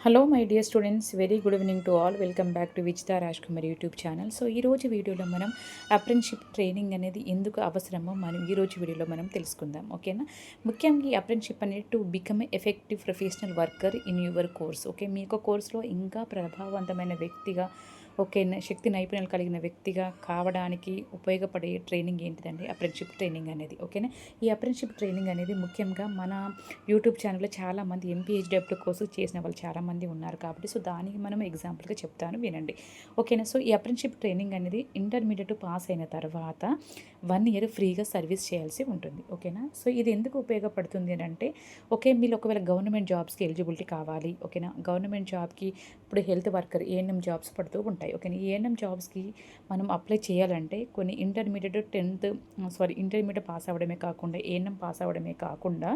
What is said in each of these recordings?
Hello my dear students very good evening to all welcome back to Vijitha Raj Kumar YouTube channel so ఈ రోజు వీడియోలో మనం apprenticeship training అనేది ఎందుకు అవసరమో మనం ఈరోజు వీడియోలో మనం తెలుసుకుందాం. ఓకేనా ముఖ్యంగా ఈ అప్రెంటిషిప్ అనేది to become effective professional worker in your course okay మీ యొక్క కోర్సులో ఇంకా ప్రభావవంతమైన వ్యక్తిగా ఓకే శక్తి నైపుణ్యాలు కలిగిన వ్యక్తిగా కావడానికి ఉపయోగపడే ట్రైనింగ్ ఏంటిదండి? అప్రెంటిషిప్ ట్రైనింగ్ అనేది ఓకేనా? ఈ అప్రెంటిషిప్ ట్రైనింగ్ అనేది ముఖ్యంగా మన యూట్యూబ్ ఛానల్లో చాలామంది ఎంపీహెచ్డబ్ల్యూ కోర్సు చేసిన వాళ్ళు చాలామంది ఉన్నారు కాబట్టి సో దానికి మనం ఎగ్జాంపుల్గా చెప్తాను వినండి. ఓకేనా? సో ఈ అప్రెంటిషిప్ ట్రైనింగ్ అనేది ఇంటర్మీడియట్ పాస్ అయిన తర్వాత వన్ ఇయర్ ఫ్రీగా సర్వీస్ చేయాల్సి ఉంటుంది ఓకేనా? సో ఇది ఎందుకు ఉపయోగపడుతుంది అని అంటే ఓకే మీరు ఒకవేళ గవర్నమెంట్ జాబ్స్కి ఎలిజిబిలిటీ కావాలి ఓకేనా? గవర్నమెంట్ జాబ్కి ఇప్పుడు హెల్త్ వర్కర్ ఏఎన్ఎం జాబ్స్ పడుతూ ఉంటాయి. ఓకేనా ఈ ఏఎన్ఎం జాబ్స్కి మనం అప్లై చేయాలంటే కొన్ని intermediate tenth sorry intermediate pass అవ్వడమే కాకుండా ఏఎన్ఎం పాస్ అవ్వడమే కాకుండా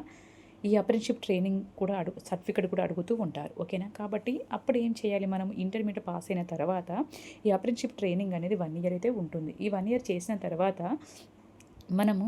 ఈ అప్రెంటిషిప్ ట్రైనింగ్ కూడా అడుగు సర్టిఫికెట్ కూడా అడుగుతూ ఉంటారు. ఓకేనా కాబట్టి అప్పుడు ఏం చేయాలి మనం? ఇంటర్మీడియట్ పాస్ అయిన తర్వాత ఈ అప్రెంటిషిప్ ట్రైనింగ్ అనేది వన్ ఇయర్ అయితే ఉంటుంది. ఈ వన్ ఇయర్ చేసిన తర్వాత మనము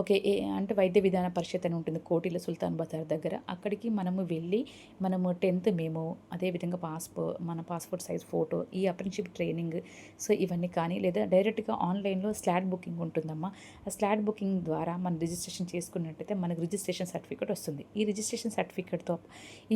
ఓకే ఏ అంటే వైద్య విధాన పరిషత్ అని ఉంటుంది కోటిల సుల్తాన్ బజార్ దగ్గర. అక్కడికి మనము వెళ్ళి మనము టెన్త్ మేము అదేవిధంగా పాస్పో మన పాస్పోర్ట్ సైజ్ ఫోటో ఈ అప్రెంటిషిప్ ట్రైనింగ్ సో ఇవన్నీ కానీ లేదా డైరెక్ట్గా ఆన్లైన్లో స్లాట్ బుకింగ్ ఉంటుందమ్మా. ఆ స్లాట్ బుకింగ్ ద్వారా మనం రిజిస్ట్రేషన్ చేసుకున్నట్టయితే మనకు రిజిస్ట్రేషన్ సర్టిఫికేట్ వస్తుంది. ఈ రిజిస్ట్రేషన్ సర్టిఫికేట్తో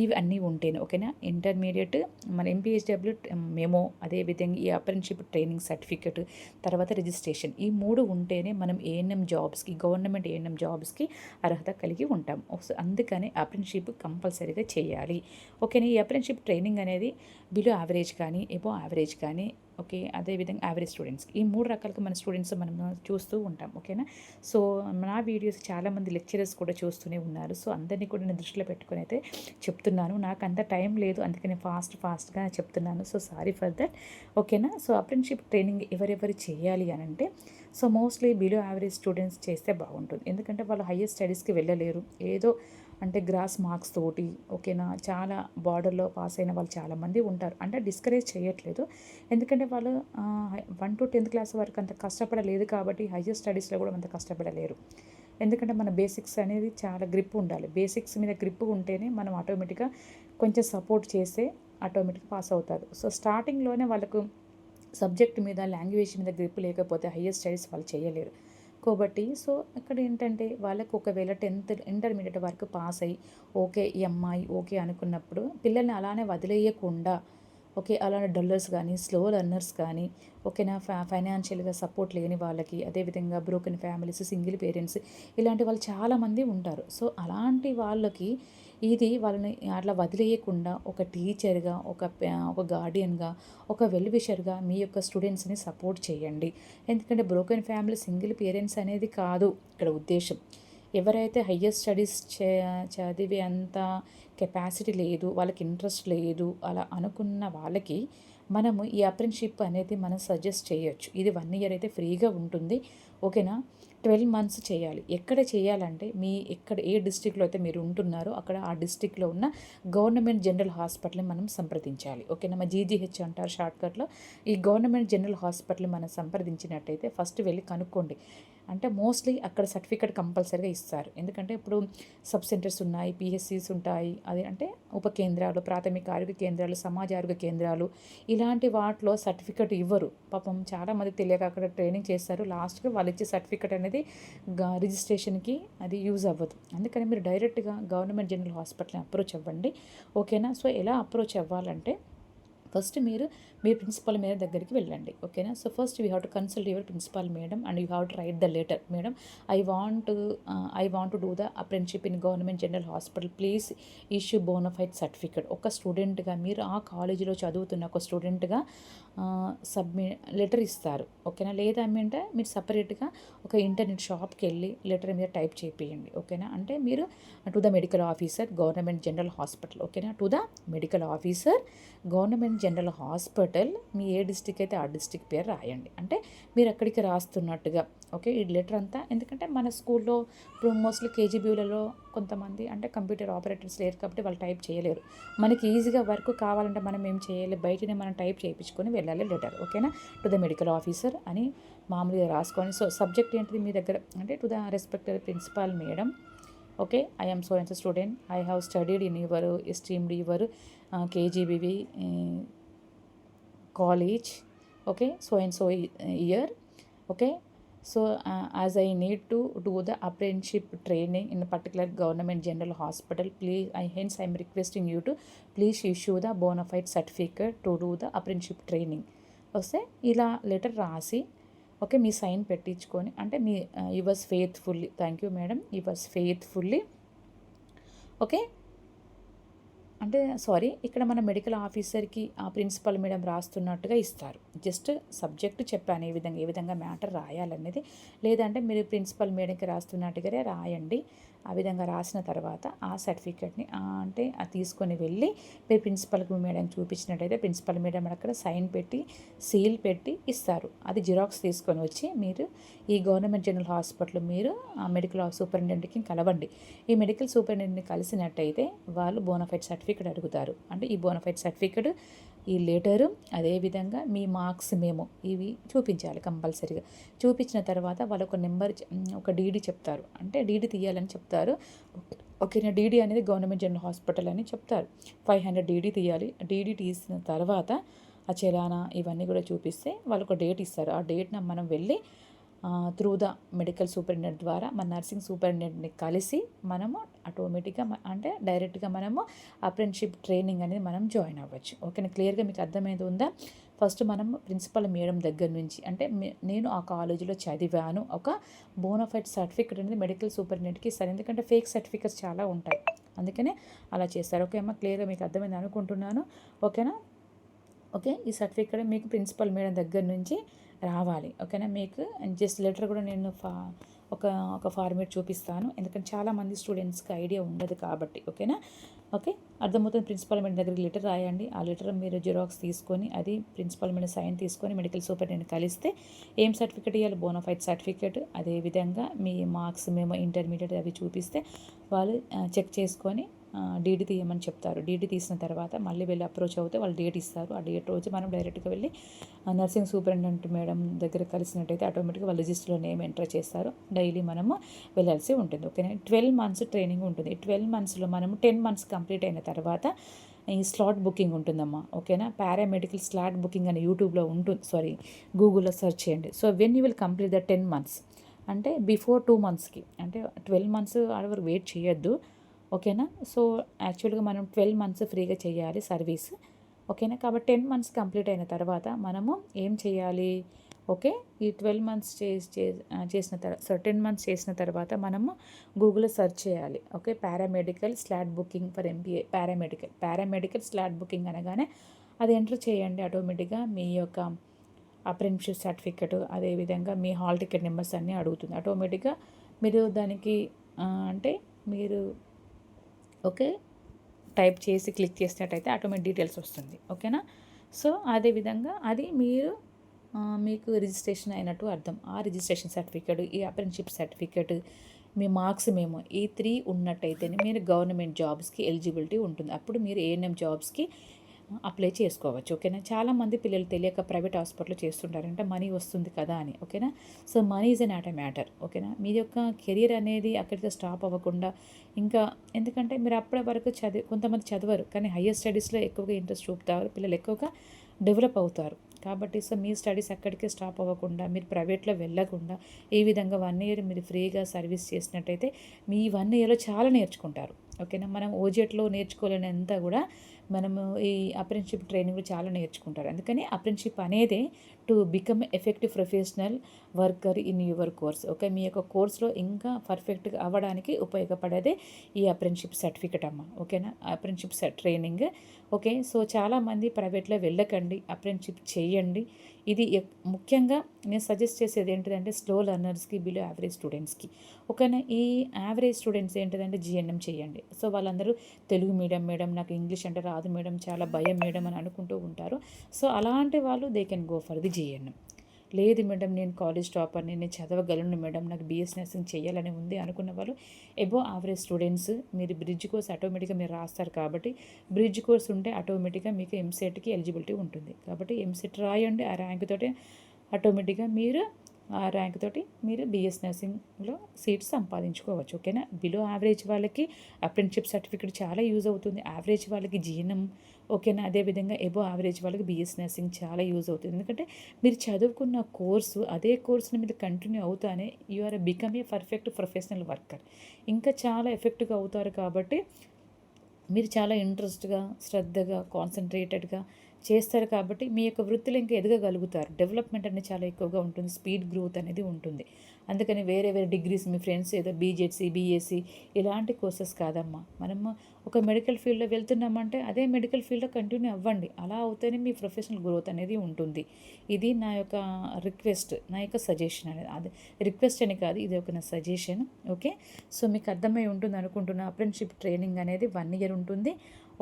ఇవి అన్నీ ఉంటేనే ఓకేనా? ఇంటర్మీడియట్ మన ఎంపీహెచ్డబ్ల్యూ మేమో అదేవిధంగా ఈ అప్రెంటిషిప్ ట్రైనింగ్ సర్టిఫికేట్ తర్వాత రిజిస్ట్రేషన్ ఈ మూడు ఉంటేనే మనం ఏఎన్ఎం జాబ్స్కి గవర్నమెంట్ ఏఎన్ఎం జాబ్స్కి అర్హత కలిగి ఉంటాం. అందుకని అప్రెంటిషిప్ కంపల్సరీగా చేయాలి. ఓకేనా? ఈ అప్రెంటిషిప్ ట్రైనింగ్ అనేది బిలో యావరేజ్ కానీ ఎబో యావరేజ్ కానీ ఓకే అదేవిధంగా యావరేజ్ స్టూడెంట్స్కి ఈ మూడు రకాలుగా మన స్టూడెంట్స్ మనం చూస్తూ ఉంటాం ఓకేనా? సో నా వీడియోస్ చాలామంది లెక్చరర్స్ కూడా చూస్తూనే ఉన్నారు. సో అందరినీ కూడా నేను దృష్టిలో పెట్టుకొని అయితే చెప్తున్నాను. నాకు అంత టైం లేదు అందుకని ఫాస్ట్ ఫాస్ట్గా చెప్తున్నాను. సో సారీ ఫర్ దట్ ఓకేనా? సో అప్రెంటిషిప్ ట్రైనింగ్ ఎవరెవరు చేయాలి అని అంటే so mostly below average students చేస్తే బాగుంటుంది. ఎందుకంటే వాళ్ళు హయ్యర్ స్టడీస్కి వెళ్ళలేరు. ఏదో అంటే గ్రాస్ మార్క్స్ తోటి ఓకేనా? చాలా బార్డర్లో పాస్ అయిన వాళ్ళు చాలామంది ఉంటారు. అంటే డిస్కరేజ్ చేయట్లేదు. ఎందుకంటే వాళ్ళు వన్ టు టెన్త్ క్లాస్ వరకు అంత కష్టపడలేదు కాబట్టి హయ్యర్ స్టడీస్లో కూడా అంత కష్టపడలేరు. ఎందుకంటే మన బేసిక్స్ అనేది చాలా గ్రిప్ ఉండాలి. బేసిక్స్ మీద గ్రిప్ ఉంటేనే మనం ఆటోమేటిక్గా కొంచెం సపోర్ట్ చేస్తే ఆటోమేటిక్గా పాస్ అవుతారు. సో స్టార్టింగ్లోనే వాళ్ళకు సబ్జెక్ట్ మీద లాంగ్వేజ్ మీద గ్రిప్ లేకపోతే హయ్యర్ స్టడీస్ వాళ్ళు చేయలేరు. కాబట్టి సో ఇక్కడ ఏంటంటే వాళ్ళకు ఒకవేళ టెన్త్ ఇంటర్మీడియట్ వరకు పాస్ అయ్యి ఓకే ఈ అమ్మాయి ఓకే అనుకున్నప్పుడు పిల్లల్ని అలానే వదిలేయకుండా ఓకే అలానే డల్లర్స్ కానీ స్లో లర్నర్స్ కానీ ఓకేనా ఫ్యా ఫైనాన్షియల్గా సపోర్ట్ లేని వాళ్ళకి అదేవిధంగా బ్రోకెన్ ఫ్యామిలీస్ సింగిల్ పేరెంట్స్ ఇలాంటి వాళ్ళు చాలామంది ఉంటారు. సో అలాంటి వాళ్ళకి ఇది వాళ్ళని అట్లా వదిలేయకుండా ఒక టీచర్గా ఒక ఒక గార్డియన్గా ఒక వెల్ విషర్గా మీ యొక్క స్టూడెంట్స్ని సపోర్ట్ చేయండి. ఎందుకంటే బ్రోకెన్ ఫ్యామిలీ సింగిల్ పేరెంట్స్ అనేది కాదు ఇక్కడ ఉద్దేశం. ఎవరైతే హయ్యర్ స్టడీస్ చే చదివే అంత కెపాసిటీ లేదు వాళ్ళకి ఇంట్రెస్ట్ లేదు అలా అనుకున్న వాళ్ళకి మనము ఈ అప్రెంటిషిప్ అనేది మనం సజెస్ట్ చేయొచ్చు. ఇది వన్ ఇయర్ అయితే ఫ్రీగా ఉంటుంది. ఓకేనా? ట్వెల్వ్ మంత్స్ చేయాలి. ఎక్కడ చేయాలంటే మీ ఎక్కడ ఏ డిస్టిక్లో అయితే మీరు ఉంటున్నారో అక్కడ ఆ డిస్టిక్లో ఉన్న గవర్నమెంట్ జనరల్ హాస్పిటల్ని మనం సంప్రదించాలి. ఓకేనా? మా జీజీహెచ్ అంటారు షార్ట్కట్లో. ఈ గవర్నమెంట్ జనరల్ హాస్పిటల్ మనం సంప్రదించినట్టయితే ఫస్ట్ వెళ్ళి కనుక్కోండి. అంటే మోస్ట్లీ అక్కడ సర్టిఫికేట్ కంపల్సరీగా ఇస్తారు. ఎందుకంటే ఇప్పుడు సబ్ సెంటర్స్ ఉన్నాయి పిహెచ్సిస్ ఉంటాయి. అది అంటే ఉప కేంద్రాలు ప్రాథమిక ఆరోగ్య కేంద్రాలు సమాజ ఆరోగ్య కేంద్రాలు ఇలాంటి వాటిలో సర్టిఫికేట్ ఇవ్వరు. పాపం చాలామంది తెలియక అక్కడ ట్రైనింగ్ చేస్తారు. లాస్ట్కి వాళ్ళు ఇచ్చే సర్టిఫికేట్ అనేది రిజిస్ట్రేషన్కి అది యూజ్ అవ్వదు. అందుకని మీరు డైరెక్ట్గా గవర్నమెంట్ జనరల్ హాస్పిటల్ని అప్రోచ్ అవ్వండి. ఓకేనా? సో ఎలా అప్రోచ్ అవ్వాలంటే ఫస్ట్ మీరు మీరు ప్రిన్సిపల్ మేడం దగ్గరికి వెళ్ళండి ఓకేనా so first you have to consult your principal madam and you have to write the letter madam. I want I want to do the apprenticeship in government general hospital please issue bonafide certificate ఒక స్టూడెంట్గా మీరు ఆ కాలేజీలో చదువుతున్న ఒక స్టూడెంట్గా సబ్మి letter ఇస్తారు ఓకేనా లేదా అంటే మీరు సపరేట్గా ఒక ఇంటర్నెట్ షాప్కి వెళ్ళి లెటర్ మీద టైప్ చేపియండి ఓకేనా అంటే మీరు to the medical officer government general hospital ఓకేనా to the medical officer government general hospital మీ ఏ డిస్టిక్ అయితే ఆ డిస్టిక్ పేరు రాయండి. అంటే మీరు అక్కడికి రాస్తున్నట్టుగా ఓకే? ఈ లెటర్ అంతా ఎందుకంటే మన స్కూల్లో ఇప్పుడు మోస్ట్లీ కేజీబీలలో కొంతమంది అంటే కంప్యూటర్ ఆపరేటర్స్ లేరు కాబట్టి వాళ్ళు టైప్ చేయలేరు. మనకి ఈజీగా వర్క్ కావాలంటే మనం ఏం చేయాలి? బయటనే మనం టైప్ చేయించుకొని వెళ్ళాలి లెటర్ ఓకేనా? టు ద మెడికల్ ఆఫీసర్ అని మామూలుగా రాసుకొని సో సబ్జెక్ట్ ఏంటిది మీ దగ్గర? అంటే to the respected principal madam okay? I am so and student I have studied in your esteemed your KGBV college okay so and so year okay so uh, as i need to do the apprenticeship training in a particular government general hospital please i hence i am requesting you to please issue the bona fide certificate to do the apprenticeship training వస్తే ఇలా letter రాసి okay మీ sign పెట్టించుకొని అంటే మీ you was faithfully thank you madam you was faithfully okay అంటే sorry ఇక్కడ మన medical ఆఫీసర్కి ఆ ప్రిన్సిపల్ మేడం రాస్తున్నట్టుగా ఇస్తారు. జస్ట్ సబ్జెక్టు చెప్పాను ఏ విధంగా ఏ విధంగా మ్యాటర్ రాయాలనేది. లేదంటే మీరు ప్రిన్సిపల్ మేడంకి రాస్తున్నట్టుగానే రాయండి. ఆ విధంగా రాసిన తర్వాత ఆ సర్టిఫికేట్ని అంటే అది తీసుకొని వెళ్ళి మీరు ప్రిన్సిపల్కి మేడం చూపించినట్టయితే ప్రిన్సిపల్ మేడం అక్కడ సైన్ పెట్టి సీల్ పెట్టి ఇస్తారు. అది జిరాక్స్ తీసుకొని వచ్చి మీరు ఈ గవర్నమెంట్ జనరల్ హాస్పిటల్ మీరు ఆ మెడికల్ సూపరింటెండెంట్కి కలవండి. ఈ మెడికల్ సూపరింటెండెంట్ని కలిసినట్టయితే వాళ్ళు బోనఫైడ్ సర్టిఫికేట్ అడుగుతారు. అంటే ఈ బోనఫైడ్ సర్టిఫికేట్ ఈ లెటరు అదేవిధంగా మీ మార్క్స్ మేము ఇవి చూపించాలి కంపల్సరీగా. చూపించిన తర్వాత వాళ్ళు ఒక నెంబర్ ఒక డీడీ చెప్తారు. అంటే డీడీ తీయాలని చెప్తారు. ఓకేనా డీడీ అనేది గవర్నమెంట్ జనరల్ హాస్పిటల్ అని చెప్తారు. ఫైవ్ హండ్రెడ్ డీడీ తీయాలి. డీడీ తీసిన తర్వాత ఆ చలానా ఇవన్నీ కూడా చూపిస్తే వాళ్ళు ఒక డేట్ ఇస్తారు. ఆ డేట్న మనం వెళ్ళి త్రూ ద మెడికల్ సూపరింటెండెంట్ ద్వారా మన నర్సింగ్ సూపరింటెండెంట్ని కలిసి మనము ఆటోమేటిక్గా అంటే డైరెక్ట్గా మనము అప్రెంటిషిప్ ట్రైనింగ్ అనేది మనం జాయిన్ అవ్వచ్చు. ఓకేనా క్లియర్గా మీకు అర్థమైంది ఉందా? ఫస్ట్ మనం ప్రిన్సిపల్ మేడం దగ్గర నుంచి అంటే నేను ఆ కాలేజీలో చదివాను. ఒక బోనఫైడ్ సర్టిఫికేట్ అనేది మెడికల్ సూపరింటెండెంట్కి ఇస్తారు. ఎందుకంటే ఫేక్ సర్టిఫికేట్స్ చాలా ఉంటాయి. అందుకనే అలా చేస్తారు. ఓకే అమ్మ క్లియర్గా మీకు అర్థమైంది అనుకుంటున్నాను. ఓకేనా ఓకే ఈ సర్టిఫికేట్ మీకు ప్రిన్సిపల్ మేడం దగ్గర నుంచి రావాలి. ఓకేనా? మీకు జస్ట్ లెటర్ కూడా నేను ఫా ఒక ఒక ఫార్మేట్ చూపిస్తాను. ఎందుకంటే చాలామంది స్టూడెంట్స్కి ఐడియా ఉండదు కాబట్టి. ఓకేనా? ఓకే? అర్థమవుతుంది ప్రిన్సిపల్ మేడం దగ్గరికి లెటర్ రాయండి. ఆ లెటర్ మీరు జిరాక్స్ తీసుకొని అది ప్రిన్సిపల్ మీద సైన్ తీసుకొని మెడికల్ సూపరింటెండెంట్ కలిస్తే ఏం సర్టిఫికేట్ ఇవ్వాలి బోనోఫైట్ సర్టిఫికేట్ అదేవిధంగా మీ మార్క్స్ మేము ఇంటర్మీడియట్ అవి చూపిస్తే వాళ్ళు చెక్ చేసుకొని డీడీ తీయమని చెప్తారు. డీడీ తీసిన తర్వాత మళ్ళీ వెళ్ళి అప్రోచ్ అవుతే వాళ్ళు డేట్ ఇస్తారు. ఆ డేట్ రోజు మనం డైరెక్ట్గా వెళ్ళి నర్సింగ్ సూపరింటెండెంట్ మేడం దగ్గర కలిసినట్టయితే ఆటోమేటిక్గా వాళ్ళు రిజిస్టర్లో నేమ్ ఎంటర్ చేస్తారు. డైలీ మనము వెళ్ళాల్సి ఉంటుంది. ఓకేనా ట్వెల్వ్ మంత్స్ ట్రైనింగ్ ఉంటుంది. ట్వెల్వ్ మంత్స్లో మనము టెన్ మంత్స్ కంప్లీట్ అయిన తర్వాత ఈ స్లాట్ బుకింగ్ ఉంటుందమ్మా. ఓకేనా పారామెడికల్ స్లాట్ బుకింగ్ అని యూట్యూబ్లో ఉంటుంది. సారీ గూగుల్లో సెర్చ్ చేయండి. So when you will complete the ten months అంటే బిఫోర్ టూ మంత్స్కి అంటే ట్వెల్వ్ మంత్స్ ఆడ వరకు వెయిట్ చేయొద్దు. ఓకేనా? సో యాక్చువల్గా మనం ట్వెల్వ్ మంత్స్ ఫ్రీగా చేయాలి సర్వీస్. ఓకేనా? కాబట్టి టెన్ మంత్స్ కంప్లీట్ అయిన తర్వాత మనము ఏం చేయాలి? ఓకే? ఈ ట్వెల్వ్ మంత్స్ చేసిన తర్వాత సో టెన్ మంత్స్ చేసిన తర్వాత మనము గూగుల్లో సెర్చ్ చేయాలి. Okay? Paramedical slot booking for MBA paramedical paramedical slot booking అనగానే అది ఎంటర్ చేయండి ఆటోమేటిక్గా మీ యొక్క అప్రెంటిషిప్ సర్టిఫికెట్ అదేవిధంగా మీ హాల్ టికెట్ నెంబర్స్ అన్నీ అడుగుతుంది. ఆటోమేటిక్గా మీరు దానికి అంటే మీరు ఓకే? టైప్ చేసి క్లిక్ చేసినట్టయితే ఆటోమేటిక్ డీటెయిల్స్ వస్తుంది. ఓకేనా? సో అదేవిధంగా అది మీరు మీకు రిజిస్ట్రేషన్ అయినట్టు అర్థం. ఆ రిజిస్ట్రేషన్ సర్టిఫికేట్ ఈ అప్రెంటిషిప్ సర్టిఫికేట్ మీ మార్క్స్ మేము ఈ త్రీ ఉన్నట్టయితేనే మీరు గవర్నమెంట్ జాబ్స్కి ఎలిజిబిలిటీ ఉంటుంది. అప్పుడు మీరు ఏఎన్ఎం జాబ్స్కి అప్లై చేసుకోవచ్చు ఓకేనా? చాలామంది పిల్లలు తెలియక ప్రైవేట్ హాస్పిటల్ చేస్తుంటారంటే మనీ వస్తుంది కదా అని ఓకేనా? So money is an not a matter ఓకేనా? మీ యొక్క కెరీర్ అనేది అక్కడితో స్టాప్ అవ్వకుండా ఇంకా ఎందుకంటే మీరు అప్పటి వరకు చదివి కొంతమంది చదవరు కానీ హయ్యర్ స్టడీస్లో ఎక్కువగా ఇంట్రెస్ట్ చూపుతారు పిల్లలు ఎక్కువగా డెవలప్ అవుతారు. కాబట్టి సో మీ స్టడీస్ అక్కడికే స్టాప్ అవ్వకుండా మీరు ప్రైవేట్లో వెళ్ళకుండా ఈ విధంగా వన్ ఇయర్ మీరు ఫ్రీగా సర్వీస్ చేసినట్టయితే మీ వన్ ఇయర్లో చాలా నేర్చుకుంటారు ఓకేనా? మనం ఓజెట్లో నేర్చుకోలేనంతా కూడా మనము ఈ అప్రెంటిషిప్ ట్రైనింగ్ చాలా నేర్చుకుంటారు. అందుకని అప్రెంటిషిప్ అనేదే to become effective professional worker in your course okay మీ యొక్క కోర్స్లో ఇంకా పర్ఫెక్ట్గా అవ్వడానికి ఉపయోగపడేదే ఈ అప్రెంటిషిప్ సర్టిఫికెట్ అమ్మ. ఓకేనా అప్రెంటిషిప్ ట్రైనింగ్ ఓకే సో చాలామంది ప్రైవేట్లో వెళ్ళకండి. అప్రెంటిషిప్ చేయండి. ఇది ముఖ్యంగా నేను సజెస్ట్ చేసేది ఏంటిదంటే స్లో లర్నర్స్కి బిలో యావరేజ్ స్టూడెంట్స్కి ఓకేనా ఈ యావరేజ్ స్టూడెంట్స్ ఏంటిదంటే జిఎన్ఎం చేయండి. సో వాళ్ళందరూ తెలుగు మీడియం మేడం నాకు ఇంగ్లీష్ అంటే కాదు మేడం చాలా భయం మేడం అని అనుకుంటూ ఉంటారు. సో అలాంటి వాళ్ళు they can go for the GNM లేదు మేడం నేను కాలేజ్ టాపర్ నేను చదవగలను మేడం నాకు బీఎస్ నర్సింగ్ చేయాలని ఉంది అనుకున్న వాళ్ళు ఎబో యావరేజ్ స్టూడెంట్స్ మీరు బ్రిడ్జ్ కోర్స్ ఆటోమేటిక్గా మీరు రాస్తారు కాబట్టి బ్రిడ్జ్ కోర్స్ ఉంటే ఆటోమేటిక్గా మీకు ఎంసెట్కి ఎలిజిబిలిటీ ఉంటుంది. కాబట్టి ఎంసెట్ రాయండి ఆ ర్యాంక్ తోటి ఆటోమేటిక్గా మీరు ఆ ర్యాంక్ తోటి మీరు బిఎస్ నర్సింగ్లో సీట్స్ సంపాదించుకోవచ్చు ఓకేనా? బిలో యావరేజ్ వాళ్ళకి అప్రెంటిషిప్ సర్టిఫికేట్ చాలా యూజ్ అవుతుంది. యావరేజ్ వాళ్ళకి జీఎన్ఎం ఓకేనా? అదేవిధంగా ఎబో యావరేజ్ వాళ్ళకి బిఎస్ నర్సింగ్ చాలా యూజ్ అవుతుంది. ఎందుకంటే మీరు చదువుకున్న కోర్సు అదే కోర్సుని మీద కంటిన్యూ అవుతానే you are become a perfect professional worker ఇంకా చాలా ఎఫెక్ట్గా అవుతారు కాబట్టి మీరు చాలా ఇంట్రెస్ట్గా శ్రద్ధగా కాన్సన్ట్రేటెడ్గా చేస్తారు కాబట్టి మీ యొక్క వృత్తిలో ఇంకా ఎదగగలుగుతారు. డెవలప్మెంట్ అనేది చాలా ఎక్కువగా ఉంటుంది. స్పీడ్ గ్రోత్ అనేది ఉంటుంది. అందుకని వేరే వేరే డిగ్రీస్ మీ ఫ్రెండ్స్ ఏదో బీజెడ్సీ బీఎస్సీ ఇలాంటి కోర్సెస్ కాదమ్మా. మనము ఒక మెడికల్ ఫీల్డ్లో వెళ్తున్నామంటే అదే మెడికల్ ఫీల్డ్లో కంటిన్యూ అవ్వండి. అలా అవుతేనే మీ ప్రొఫెషనల్ గ్రోత్ అనేది ఉంటుంది. ఇది నా యొక్క రిక్వెస్ట్ నా యొక్క సజెషన్ అనేది. అది రిక్వెస్ట్ అని కాదు ఇది ఒక నా సజెషన్ ఓకే సో మీకు అర్థమై ఉంటుంది అనుకుంటున్నా. అప్రెంటిషిప్ ట్రైనింగ్ అనేది వన్ ఇయర్ ఉంటుంది.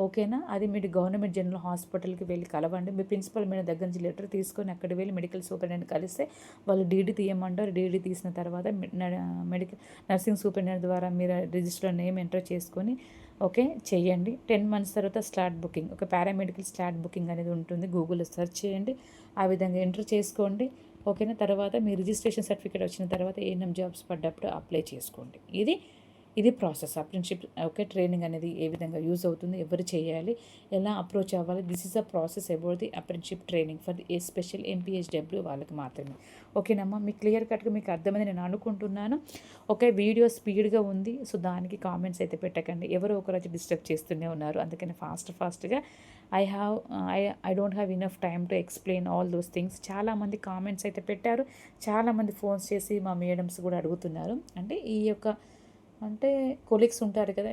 ఓకేనా? అది మీరు గవర్నమెంట్ జనరల్ హాస్పిటల్కి వెళ్ళి కలవండి. మీ ప్రిన్సిపల్ మీద దగ్గర నుంచి లెటర్ తీసుకొని అక్కడ వెళ్ళి మెడికల్ సూపరింటెండెంట్ కలిస్తే వాళ్ళు డీడీ తీయమంటారు. డీడీ తీసిన తర్వాత మెడికల్ నర్సింగ్ సూపరింటెండెంట్ ద్వారా మీరు రిజిస్టర్లో నేమ్ ఎంటర్ చేసుకొని ఓకే చేయండి టెన్ మంత్స్ తర్వాత స్లాట్ బుకింగ్ ఒక పారామెడికల్ స్లాట్ బుకింగ్ అనేది ఉంటుంది. గూగుల్లో సెర్చ్ చేయండి. ఆ విధంగా ఎంటర్ చేసుకోండి. ఓకేనా? తర్వాత మీ రిజిస్ట్రేషన్ సర్టిఫికేట్ వచ్చిన తర్వాత ఏఎన్ఎం జాబ్స్ పడ్డప్పుడు అప్లై చేసుకోండి. ఇది ఇది ప్రాసెస్. అప్రెంటిషిప్ ఓకే ట్రైనింగ్ అనేది ఏ విధంగా యూజ్ అవుతుంది ఎవరు చేయాలి ఎలా అప్రోచ్ అవ్వాలి this is a process about the apprenticeship training for the a special MPHW వాళ్ళకి మాత్రమే. ఓకేనమ్మా మీకు క్లియర్ కట్గా మీకు అర్థమైంది నేను అనుకుంటున్నాను. ఓకే వీడియో స్పీడ్గా ఉంది సో దానికి కామెంట్స్ అయితే పెట్టకండి. ఎవరో ఒకరు అయితే డిస్టర్బ్ చేస్తూనే ఉన్నారు అందుకని ఫాస్ట్ ఫాస్ట్గా. I have I I don't have enough time to explain all those things చాలామంది కామెంట్స్ అయితే పెట్టారు చాలామంది ఫోన్స్ చేసి మా మేడమ్స్ కూడా అడుగుతున్నారు. అంటే ఈ యొక్క అంటే కొలీగ్స్ ఉంటారు కదా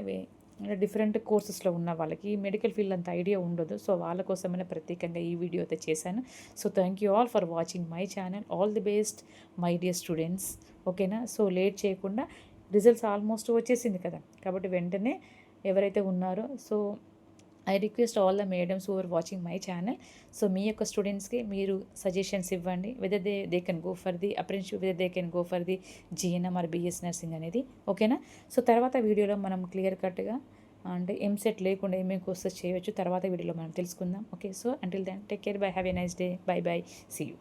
అంటే డిఫరెంట్ కోర్సెస్లో ఉన్న వాళ్ళకి మెడికల్ ఫీల్డ్ అంత ఐడియా ఉండదు. సో వాళ్ళ కోసమైనా ప్రత్యేకంగా ఈ వీడియో అయితే చేశాను. So thank you all for watching my channel all the best my dear students ఓకేనా సో లేట్ చేయకుండా రిజల్ట్స్ ఆల్మోస్ట్ వచ్చేసింది కదా. కాబట్టి వెంటనే ఎవరైతే ఉన్నారో so I request all the madams who are watching my channel so మీ యొక్క స్టూడెంట్స్కి మీరు సజెషన్స్ ఇవ్వండి. Whether they they can go for the apprenticeship whether they can go for the GNM or BS nursing అనేది. ఓకేనా so తర్వాత వీడియోలో మనం clear కట్గా అంటే ఎంసెట్ లేకుండా ఏమేమి కోర్సెస్ చేయవచ్చు. తర్వాత వీడియోలో మనం తెలుసుకుందాం. Okay so until then take care bye have a nice day bye bye see you